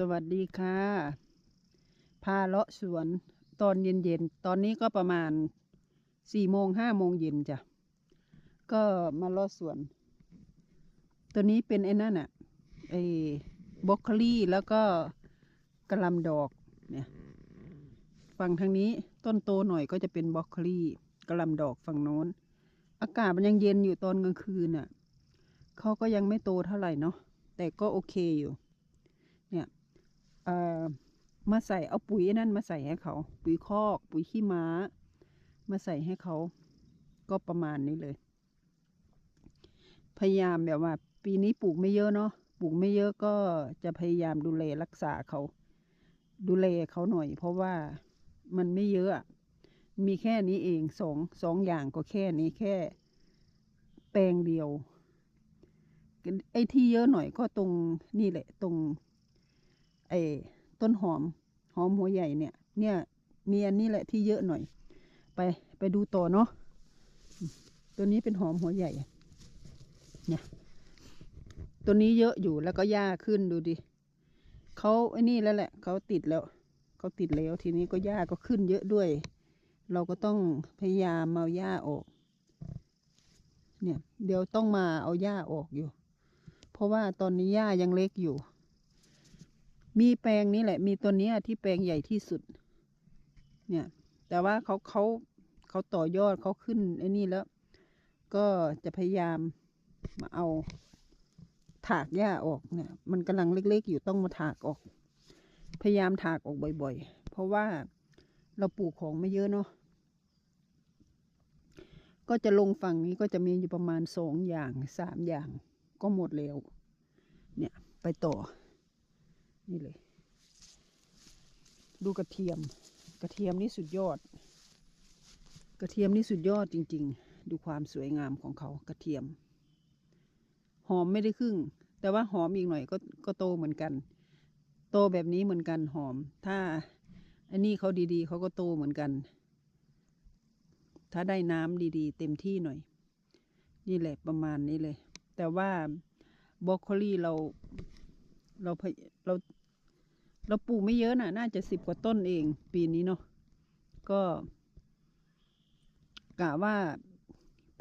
สวัสดีค่ะ พาเลาะสวนตอนเย็นๆ ตอนนี้ก็ประมาณสี่โมงห้าโมงเย็นจ้ะ ก็มาเลาะสวน ตัวนี้เป็นไอ้นั่นอะไอ้บรอกโคลีแล้วก็กระลำดอกเนี่ยฝั่งทางนี้ต้นโตหน่อยก็จะเป็นบรอกโคลีกระลำดอกฝั่งโน้น อากาศมันยังเย็นอยู่ตอนกลางคืนน่ะเขาก็ยังไม่โตเท่าไหร่เนาะแต่ก็โอเคอยู่ เอ่อมาใส่เอาปุ๋ยนั่นมาใส่ให้เขา ปุ๋ยคอก ปุ๋ยขี้ม้า มาใส่ให้เขา ก็ประมาณนี้เลย พยายามแบบว่า ปีนี้ปลูกไม่เยอะเนาะปลูกไม่เยอะก็จะพยายามดูแลรักษาเขา ดูแลเขาหน่อย เพราะว่ามันไม่เยอะอะมีแค่นี้เองสองสองอย่างก็แค่นี้แค่ แปลงเดียว ไอ้ที่เยอะหน่อยก็ตรงนี่แหละ ตรง ไอ้ต้นหอม หอมหัวใหญ่เนี่ย เนี่ยมีอันนี้แหละที่เยอะหน่อย ไปไปดูต่อเนาะตัวนี้เป็นหอมหัวใหญ่ เนี่ย ตัวนี้เยอะอยู่แล้วก็หญ้าขึ้นดูดิเขาไอ้นี่แล้วแหละเขาติดแล้วเขาติดแล้วทีนี้ก็หญ้าก็ขึ้นเยอะด้วย เราก็ต้องพยายามเอาหญ้าออก เนี่ย เดี๋ยวต้องมาเอาหญ้าออกอยู่ เพราะว่าตอนนี้หญ้ายังเล็กอยู่ มีแปลงนี้แหละ มีตัวนี้ที่แปลงใหญ่ที่สุด เนี่ย แต่ว่าเขาเขาเขาต่อยอดเขาขึ้นไอ้นี่แล้ว ก็จะพยายามมาเอาถากหญ้าออกเนี่ย มันกำลังเล็กๆ อยู่ต้องมาถากออก พยายามถากออกบ่อยๆ เพราะว่าเราปลูกของไม่เยอะเนาะก็จะลงฝั่งนี้ก็จะมีอยู่ประมาณสองอย่างสามอย่างก็หมดแล้ว เนี่ยไปต่อ นี่เลย ดูกระเทียม กระเทียมนี่สุดยอด กระเทียมนี่สุดยอดจริง ๆ ดูความสวยงามของเขากระเทียม หอมไม่ได้ครึ่ง แต่ว่าหอมอีกหน่อยก็ก็โตเหมือนกัน โตแบบนี้เหมือนกันหอม ถ้าอันนี้เขาดีๆเขาก็โตเหมือนกัน ถ้าได้น้ำดีๆ เต็มที่หน่อย นี่แหละประมาณนี้เลย แต่ว่าบรอกโคลีเราเราเรา เราปลูกไม่เยอะน่ะ น่าจะสิบกว่าต้นเอง ปีนี้เนาะก็กะว่า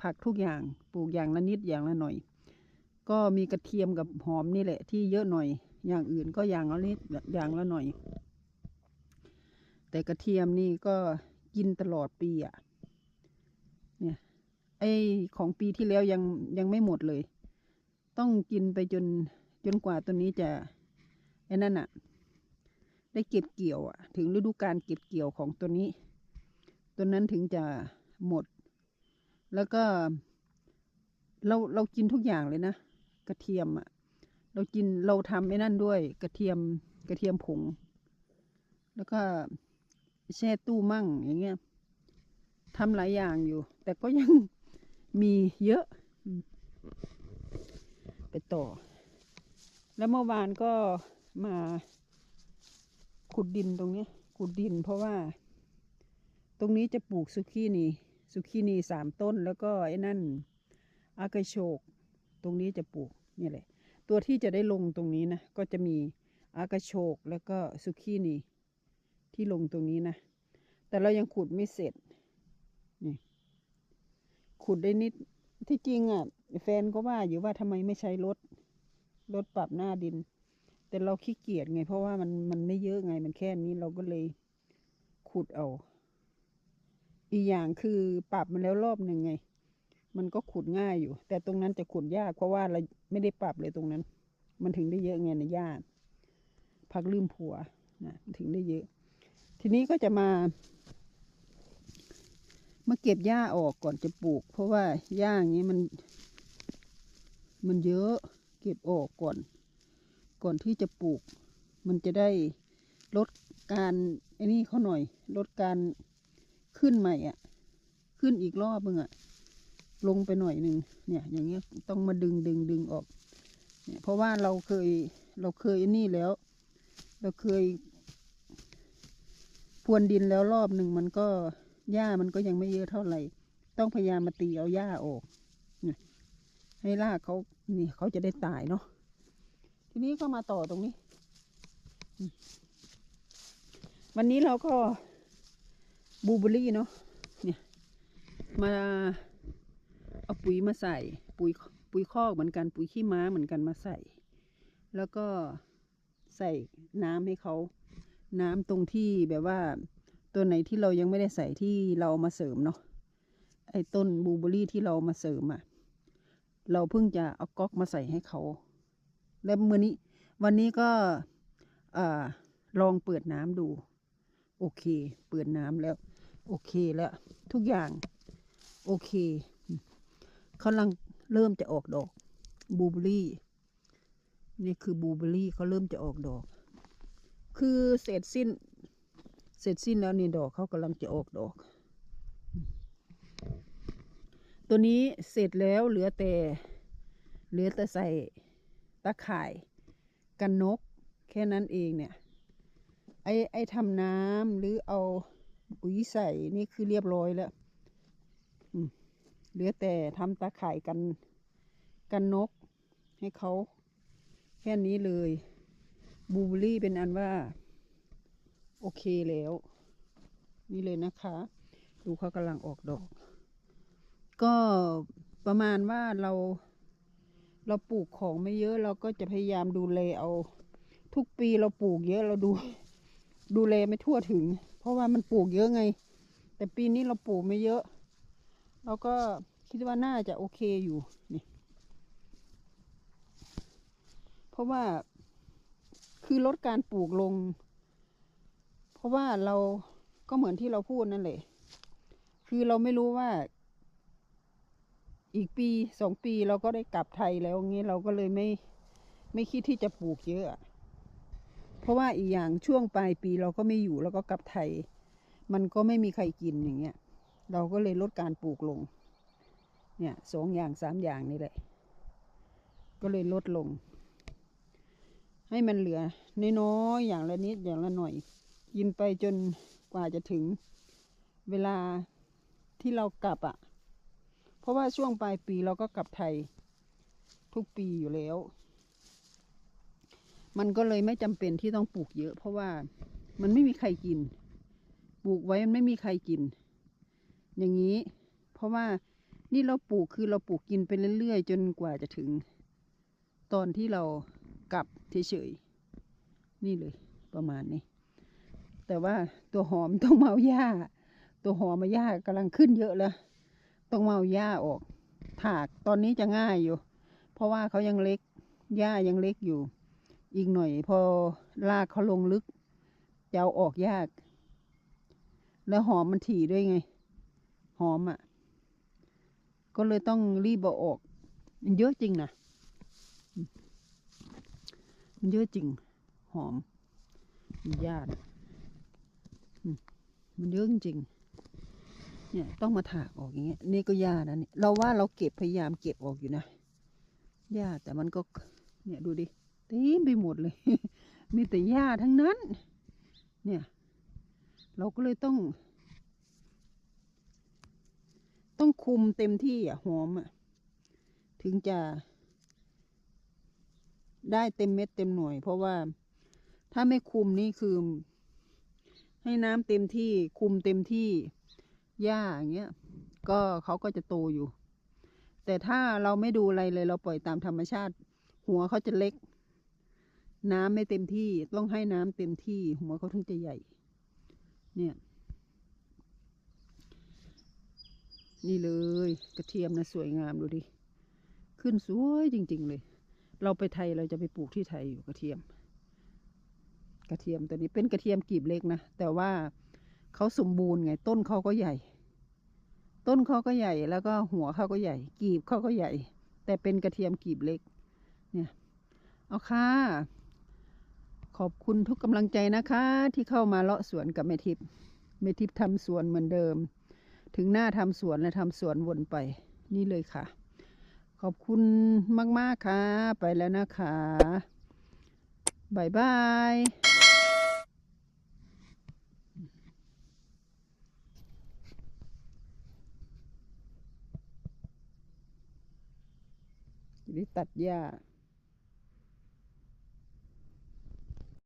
ผักทุกอย่างปลูกอย่างละนิดอย่างละหน่อย ก็มีกระเทียมกับหอมนี่แหละ ที่เยอะหน่อย อย่างอื่นก็อย่างละนิดอย่างละหน่อย แต่กระเทียมนี่ก็กินตลอดปีอะ่ะ เนี่ยไอของปีที่แล้วยังยังไม่หมดเลย ต้องกินไปจนจนกว่าตัวนี้จะไอ้นั่นอะ ได้เก็บเกี่ยวอะถึงฤดูการเก็บเกี่ยวของตัวนี้ ตัวนั้นถึงจะหมด แล้วก็ เราเรากินทุกอย่างเลยนะกระเทียมอะเรากินเราทำไอ้นั่นด้วย กระเทียมกระเทียมผง แล้วก็แช่ตู้มั่งอย่างเงี้ยทำหลายอย่างอยู่ แต่ก็ยังมีเยอะ ไปต่อ แล้วเมื่อวานก็มา ขุดดินตรงนี้ขุดดินเพราะว่า ตรงนี้จะปลูกซุกี้นี่ซุกี้นี่สามต้นแล้วก็ไอ้นั่นอากาโชก ตรงนี้จะปลูกนี่แหละ ตัวที่จะได้ลงตรงนี้นะ ก็จะมีอากาโชกแล้วก็ซุกี้นี่ที่ลงตรงนี้นะ แต่เรายังขุดไม่เสร็จนี่ขุดได้นิดที่จริงอะแฟนก็ว่าอยู่ว่าทำไมไม่ใช้รถรถปรับหน้าดิน แต่เราขี้เกียจไง เพราะว่ามันมันไม่เยอะไง มันแค่นี้เราก็เลยขุดเอาอีกอย่างคือปรับมันแล้วรอบหนึ่งไง มันก็ขุดง่ายอยู่ แต่ตรงนั้นจะขุดยากเพราะว่าเราไม่ได้ปรับเลยตรงนั้น มันถึงได้เยอะไงในญาติพักลืมผัวนะถึงได้เยอะ ทีนี้ก็จะมา มาเก็บหญ้าออกก่อนจะปลูก เพราะว่าหญ้าอย่างนี้มัน มันเยอะ เก็บออกก่อน ก่อนที่จะปลูก มันจะได้ลดการไอ้นี่เขาหน่อย ลดการขึ้นใหม่อะ ขึ้นอีกรอบมึงอะ ลงไปหน่อยหนึ่งเนี่ย อย่างเงี้ยต้องมาดึงดึงดึงออก เนี่ย เพราะว่าเราเคยเราเคยไอ้นี่แล้ว เราเคยพรวนดินแล้วรอบหนึ่งมันก็หญ้ามันก็ยังไม่เยอะเท่าไหร่ ต้องพยายามมาตีเอาหญ้าออกเนี่ยให้รากเขานี่เขาจะได้ตายเนาะ ทีนี้ก็มาต่อตรงนี้ วันนี้เราก็บลูเบอรี่เนาะเนี่ยมาเอาปุ๋ยมาใส่ ปุ๋ยปุ๋ยคอกเหมือนกัน ปุ๋ยขี้ม้าเหมือนกันมาใส่ แล้วก็ใส่น้ำให้เขาน้ำตรงที่แบบว่าตัวไหนที่เรายังไม่ได้ใส่ที่เราเอามาเสริมเนาะไอ้ต้นบลูเบอรี่ที่เรามาเสริมอะ่ะ เราเพิ่งจะเอาก๊อกมาใส่ให้เขา แล้วมือนี้ วันนี้ก็ลองเปิดน้ำดู โอเค เปิดน้ำแล้ว โอเคแล้ว ทุกอย่าง โอเคเขาลังเริ่มจะออกดอกบูเบอรี่นี่คือบูเบอรี่เขาเริ่มจะออกดอก คือเสร็จสิ้น เสร็จสิ้นแล้วนี่ดอกเขากำลังจะออกดอก ตัวนี้เสร็จแล้วเหลือแต่ เหลือแต่ใส่ ตะข่ายกันนก แค่นั้นเองเนี่ย ไอ้ไอ้ทำน้ำหรือเอาปุ๋ยใส่นี่คือเรียบร้อยแล้วเหลือแต่ทำตะข่ายกันกันนก ให้เขาแค่นี้เลยบูเบอรี่เป็นอันว่า โอเคแล้ว นี่เลยนะคะ ดูเขากำลังออกดอก ก็ประมาณว่าเรา เราปลูกของไม่เยอะเราก็จะพยายามดูแลเอา ทุกปีเราปลูกเยอะเราดู ดูแลไม่ทั่วถึง เพราะว่ามันปลูกเยอะไง แต่ปีนี้เราปลูกไม่เยอะ เราก็คิดว่าน่าจะโอเคอยู่นี่เพราะว่าคือลดการปลูกลง เพราะว่าเราก็เหมือนที่เราพูดนั่นแหละ คือเราไม่รู้ว่า อีกปีสองปีเราก็ได้กลับไทยแล้วงี้เราก็เลยไม่ไม่คิดที่จะปลูกเยอะ เพราะว่าอีกอย่างช่วงปลายปีเราก็ไม่อยู่แล้วก็กลับไทย มันก็ไม่มีใครกินอย่างเงี้ย เราก็เลยลดการปลูกลง เนี่ยสองอย่างสามอย่างนี่แหละ ก็เลยลดลง ให้มันเหลือน้อยๆอย่างละนิดอย่างละหน่อย กินไปจนกว่าจะถึงเวลาที่เรากลับอะ่ะ เพราะว่าช่วงปลายปีเราก็กลับไทยทุกปีอยู่แล้ว มันก็เลยไม่จำเป็นที่ต้องปลูกเยอะ เพราะว่ามันไม่มีใครกิน ปลูกไว้มันไม่มีใครกิน อย่างนี้ เพราะว่านี่เราปลูกคือเราปลูกกินไปเรื่อยๆ จนกว่าจะถึง ตอนที่เรากลับเฉยๆนี่เลยประมาณนี้ แต่ว่าตัวหอมต้องเมาหญ้า ตัวหอมมาหญ้ากำลังขึ้นเยอะแล้ว ต้องเมาหญ้าออก ถากตอนนี้จะง่ายอยู่ เพราะว่าเขายังเล็กหญ้ายังเล็กอยู่ อีกหน่อยพอลากเขาลงลึกจะเอาออกยาก แล้วหอมมันถี่ด้วยไง หอมอะ่ะ ก็เลยต้องรีบเอาออกมันเยอะจริงนะมันเยอะจริง หอมมันยามันเยอะจริง เนี่ยต้องมาถากออกอย่างเงี้ยนี่ก็ยานะนี่เราว่าเราเก็บพยายามเก็บออกอยู่นะหญ้าแต่มันก็เนี่ยดูดิเต็มไปหมดเลย มีแต่หญ้าทั้งนั้น เนี่ย เราก็เลยต้อง ต้องคุมเต็มที่อะหอมอะถึงจะได้เต็มเม็ดเต็มหน่วย เพราะว่าถ้าไม่คุมนี่คือ ให้น้ำเต็มที่คุมเต็มที่ หญ้าอย่างเงี้ยก็เขาก็จะโตอยู่ แต่ถ้าเราไม่ดูอะไรเลยเราปล่อยตามธรรมชาติ หัวเขาจะเล็ก น้ำไม่เต็มที่ต้องให้น้ำเต็มที่ หัวเขาถึงจะใหญ่ เนี่ย นี่เลยกระเทียมนะสวยงามดูดิ ขึ้นสวยจริง ๆ เลย เราไปไทยเราจะไปปลูกที่ไทยอยู่กระเทียม กระเทียมตัวนี้เป็นกระเทียมกลีบเล็กนะแต่ว่า เขาสมบูรณ์ไง ต้นเขาก็ใหญ่ ต้นเขาก็ใหญ่ แล้วก็หัวเขาก็ใหญ่ กีบเขาก็ใหญ่ แต่เป็นกระเทียมกีบเล็ก เนี่ย เอาค่ะ ขอบคุณทุกกำลังใจนะคะ ที่เข้ามาเลาะสวนกับแม่ทิพย์แม่ทิพย์ทำสวนเหมือนเดิม ถึงหน้าทำสวนและทำสวนวนไป นี่เลยค่ะ ขอบคุณมาก ๆ ค่ะ ไปแล้วนะคะบายบายจะได้ ตัดหญ้า